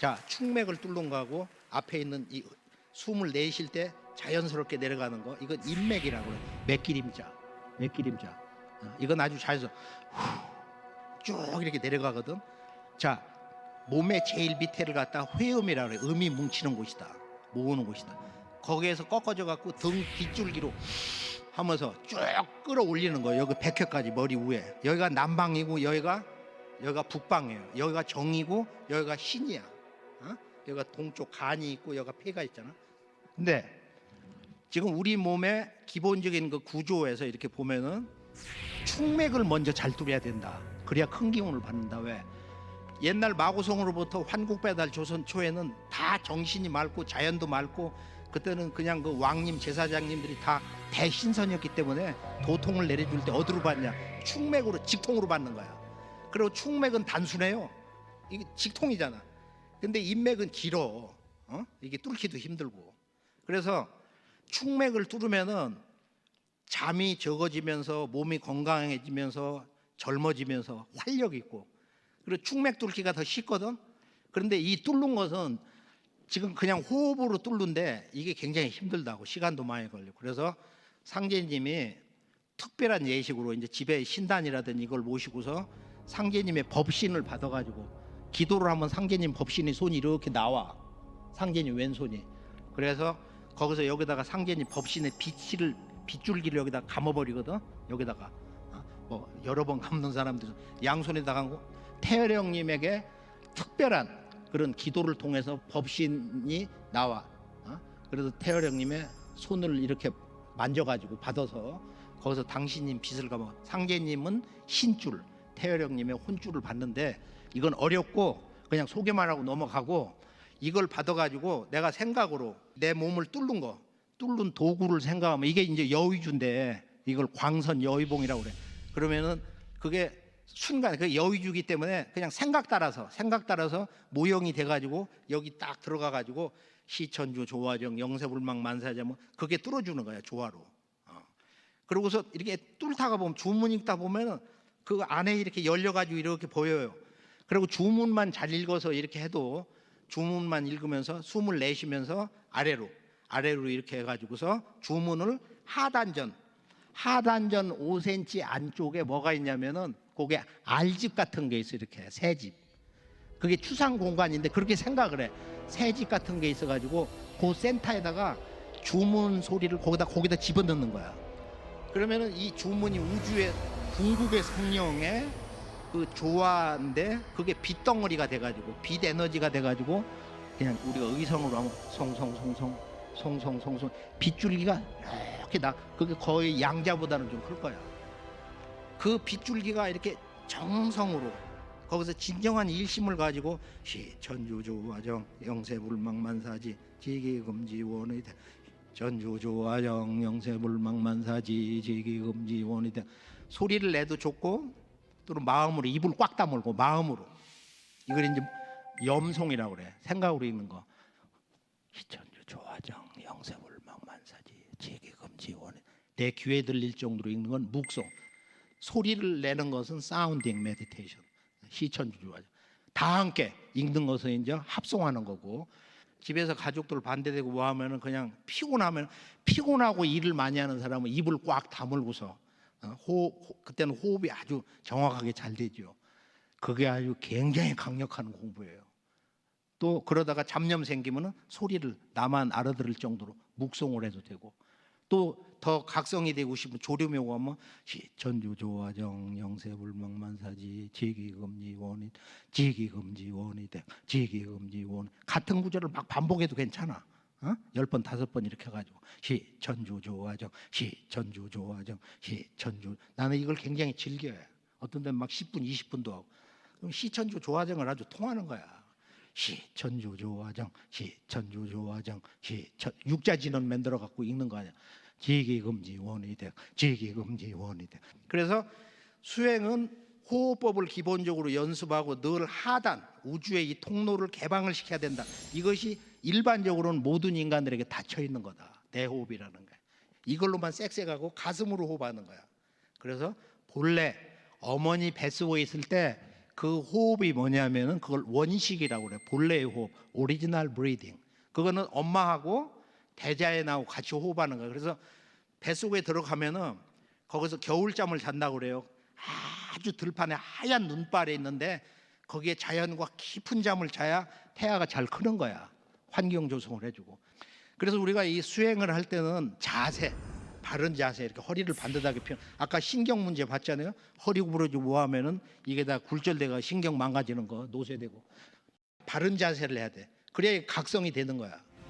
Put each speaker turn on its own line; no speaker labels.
자, 축맥을 뚫는 거하고 앞에 있는 이 숨을 내쉴 때 자연스럽게 내려가는 거 이건 인맥이라고 그래. 맥기림자. 맥기림자. 어, 이건 아주 자연스럽 쭉 이렇게 내려가거든. 자, 몸의 제일 밑에를 갖다 회음이라 그래. 음이 뭉치는 곳이다. 모으는 곳이다. 거기에서 꺾어져 갖고 등 빗줄기로 하면서 쭉 끌어올리는 거예요. 여기 백회까지 머리 위에. 여기가 남방이고 여기가 여기가 북방이에요. 여기가 정이고 여기가 신이야. 어? 여기가 동쪽 간이 있고 여기가 폐가 있잖아. 근데 지금 우리 몸의 기본적인 그 구조에서 이렇게 보면은 축맥을 먼저 잘 뚫어야 된다. 그래야 큰 기운을 받는다. 왜? 옛날 마고성으로부터 환국배달 조선 초에는 다 정신이 맑고 자연도 맑고 그때는 그냥 그 왕님 제사장님들이 다 대신선이었기 때문에 도통을 내려줄 때 어디로 받냐 축맥으로 직통으로 받는 거야 그리고 축맥은 단순해요 이게 직통이잖아 근데 인맥은 길어 어? 이게 뚫기도 힘들고 그래서 축맥을 뚫으면은 잠이 적어지면서 몸이 건강해지면서 젊어지면서 활력 있고 그리고 축맥 뚫기가 더 쉽거든. 그런데 이 뚫는 것은 지금 그냥 호흡으로 뚫는데 이게 굉장히 힘들다고 시간도 많이 걸리고 그래서 상제님이 특별한 예식으로 이제 집에 신단이라든 이걸 모시고서 상제님의 법신을 받아가지고 기도를 하면 상제님 법신이 손이 이렇게 나와 상제님 왼손이 그래서 거기서 여기다가 상제님 법신의 빗을 빗줄기를 여기다 감아버리거든 여기다가 어, 뭐 여러 번 감는 사람들 양손에다가 감고 태열형님에게 특별한 그런 기도를 통해서 법신이 나와. 어? 그래서 태열형님의 손을 이렇게 만져가지고 받아서 거기서 당신님 빚을 감아. 상제님은 신줄, 태열형님의 혼줄을 받는데 이건 어렵고 그냥 소개만 하고 넘어가고 이걸 받아가지고 내가 생각으로 내 몸을 뚫는 거, 뚫는 도구를 생각하면 이게 이제 여의주인데 이걸 광선 여의봉이라고 그래. 그러면은 그게 순간 그 여의주기 때문에 그냥 생각 따라서 생각 따라서 모형이 돼가지고 여기 딱 들어가가지고 시천주 조화정 영세불망 만사자 뭐 그게 뚫어주는 거야 조화로. 어. 그러고서 이렇게 뚫다가 보면 주문 읽다 보면은 그 안에 이렇게 열려가지고 이렇게 보여요. 그리고 주문만 잘 읽어서 이렇게 해도 주문만 읽으면서 숨을 내쉬면서 아래로 아래로 이렇게 해가지고서 주문을 하단전 하단전 5cm 안쪽에 뭐가 있냐면은 그게 알집 같은 게 있어 이렇게 새집. 그게 추상 공간인데 그렇게 생각을 해. 새집 같은 게 있어가지고 그 센터에다가 주문 소리를 거기다 거기다 집어넣는 거야. 그러면은 이 주문이 우주의 궁극의 성령의 그 조화인데 그게 빛덩어리가 돼가지고 빛 에너지가 돼가지고 그냥 우리가 의성으로 하면 송송송송 송송송송 빗줄기가 이렇게 나 그게 거의 양자보다는 좀 클 거야. 그 빗줄기가 이렇게 정성으로 거기서 진정한 일심을 가지고 시천주조화정 영세불망만사지 지기금지원의 대 전주조화정 영세불망만사지 지기금지원의 대 소리를 내도 좋고 또는 마음으로 입을 꽉 다물고 마음으로. 이걸 이제 염송이라고 그래. 생각으로 읽는 거. 시천주 조화정 영세불망 만사지 지기금지원의 내 귀에 들릴 정도로 읽는 건 묵송 소리를 내는 것은 사운딩 메디테이션 시천주 조화정. 다 함께 읽는 것은 이제 합성하는 거고. 집에서 가족들 반대되고 뭐 하면은 그냥 피곤하면 피곤하고 일을 많이 하는 사람은 입을 꽉 다물고서 어, 호흡, 호- 그때는 호흡이 아주 정확하게 잘 되죠. 그게 아주 굉장히 강력한 공부예요. 또 그러다가 잡념 생기면은 소리를 나만 알아들을 정도로 묵송을 해도 되고 또 더 각성이 되고 조렴이 오고 하면 전주조화정 영세불망만사지 지기금지 원이 지기금지 원이 돼 지기금지 원 같은 구절을 막 반복해도 괜찮아. 어? 열 번 다섯 번 이렇게 해가지고 시 전주 조화정 시 전주 조화정 시 전주 나는 이걸 굉장히 즐겨요. 어떤 데는 막 10분 20분도 하고 그럼 시천주 조화정을 아주 통하는 거야. 시 천주 조화정 시 천주 조화정 시 천, 육자 진원 만들어 갖고 읽는 거 아니야. 지기금지 원이 돼 지기금지 원이 돼. 그래서 수행은 호흡법을 기본적으로 연습하고 늘 하단 우주의 이 통로를 개방을 시켜야 된다. 이것이 일반적으로는 모든 인간들에게 닫혀 있는 거다. 내호흡이라는 게. 이걸로만 쌕쌕하고 가슴으로 호흡하는 거야. 그래서 본래 어머니 뱃속에 있을 때 그 호흡이 뭐냐면은 그걸 원식이라고 그래요. 본래의 호흡, 오리지널 브리딩. 그거는 엄마하고 대자연하고 같이 호흡하는 거예요. 그래서 뱃속에 들어가면은 거기서 겨울잠을 잔다고 그래요. 아 주 들판에 하얀 눈발에 있는데 거기에 자연과 깊은 잠을 자야 태아가 잘 크는 거야. 환경 조성을 해주고. 그래서 우리가 이 수행을 할 때는 자세, 바른 자세 이렇게 허리를 반듯하게 펴. 아까 신경 문제 봤잖아요. 허리 구부러지고 뭐 하면은 이게 다 굴절돼가 신경 망가지는 거 노쇠되고 바른 자세를 해야 돼. 그래야 각성이 되는 거야.